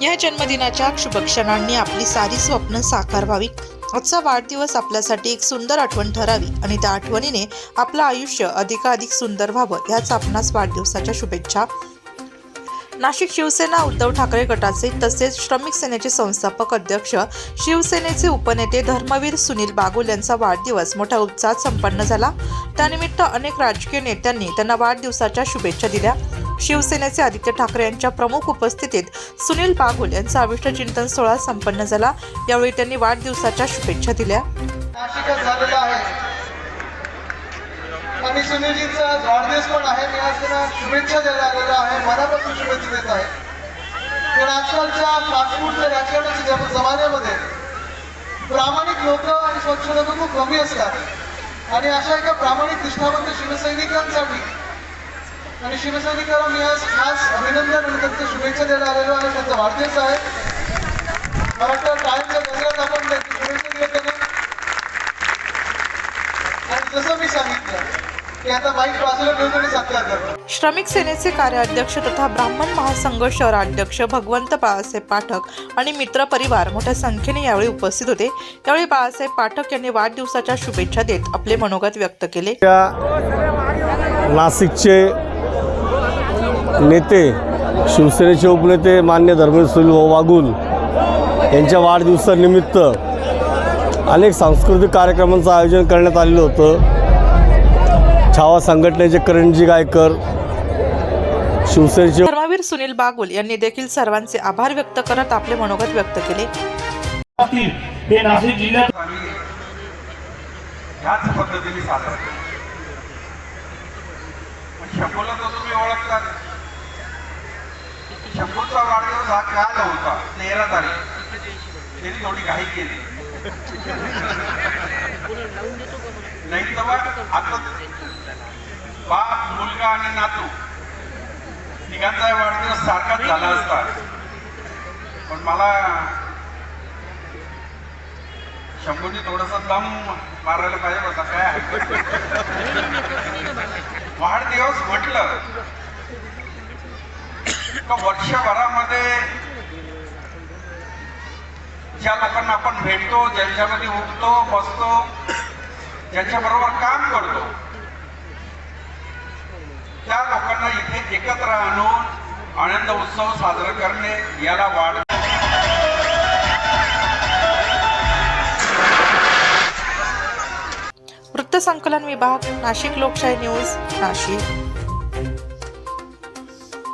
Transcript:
या जन्मदिनाच्या शुभक्षणांनी आपली सारी स्वप्न साकार व्हावी. आजचा वाढदिवस आपल्यासाठी एक सुंदर आठवण ठरावी आणि त्या आठवणीने आपलं आयुष्य अधिकाधिक सुंदर व्हावं याच आपणास वाढदिवसाच्या शुभेच्छा. नाशिक शिवसेना उद्धव ठाकरे गटाचे तसेच श्रमिक सेनेचे संस्थापक अध्यक्ष शिवसेनेचे उपनेते धर्मवीर सुनील बागुल यांचा वाढदिवस मोठ्या उत्साहात संपन्न झाला. त्यानिमित्त अनेक राजकीय नेत्यांनी त्यांना वाढदिवसाच्या शुभेच्छा दिल्या. शिवसेनेचे आदित्य ठाकरे यांच्या प्रमुख उपस्थितीत सुनील बागुल यांचा अविष्ट चिंतन सोहळा संपन्न झाला. यावेळी त्यांनी वाढदिवसाच्या शुभेच्छा दिल्या. आहे. आणि सुनीलजींचा वाढदिवस पण आहे. मी आज त्यांना शुभेच्छा द्यायला आलेलो आहे. मनापासून शुभेच्छा देत आहे. पण आजकालच्या फास्टफूडच्या राजकारणाच्या जमान्यामध्ये प्रामाणिक लोक आणि स्वच्छ लोक खूप कमी असतात. आणि अशा एका प्रामाणिक निष्ठावंत शिवसैनिकांसाठी आणि शिवसैनिकांना मी आज खास अभिनंदन आणि त्यांच्या शुभेच्छा द्यायला आलेलो आहे त्यांचा वाढदिवस आहे. मला वाटतं टाईमच्या गजरात आपण त्यांची शुभेच्छा दिल्या त्यांना आणि जसं मी सांगितलं आणि श्रमिक सेनेचे कार्याध्यक्ष तथा ब्राह्मण महासंघ शहराध्यक्ष भगवंत बाळासाहेब पाठक आणि मित्र परिवार मोठ्या संख्येने यावेळी उपस्थित होते. यावेळी बाळासाहेब पाठक यांनी वाढदिवसाच्या शुभेच्छा देत आपले मनोगत व्यक्त केले. नाशिकचे नेते शिवसेनेचे उपनेते मान्य धर्मेंद्र सुनील भाऊ वागुल यांच्या वाढदिवसानिमित्त अनेक सांस्कृतिक कार्यक्रमांचं आयोजन करण्यात आलेलं होतं. छावा संघटनेचे करणजी गायकर शिवसेनेचे धर्मवीर सुनील बागुल यांनी देखील सर्वांचे आभार व्यक्त करत आपले मनोगत व्यक्त केले. हे नाशिक जिल्ह्यात ह्याच पद्धतीने साजरा तुम्ही ओळखतात शंभूचा वाढदिवस हा काल होता तेरा तारीख त्यांनी थोडी घाई केली नाही तर आता बाप मुलगा आणि नातू तिघांचा वाढदिवस सारखाच झाला असता पण मला शंभूने थोडस दम मारायला पाहिजे होता काय वाढदिवस म्हटलं. तो वर्षभरामध्ये ज्या लोकांना आपण भेटतो ज्यांच्यामध्ये उठतो बसतो ज्यांच्या बरोबर काम करतो त्या लोकांना इथे एकत्र आणून आनंद उत्सव साजरा करणे याला वाढ वृत्तसंकलन विभाग नाशिक लोकशाही न्यूज नाशिक.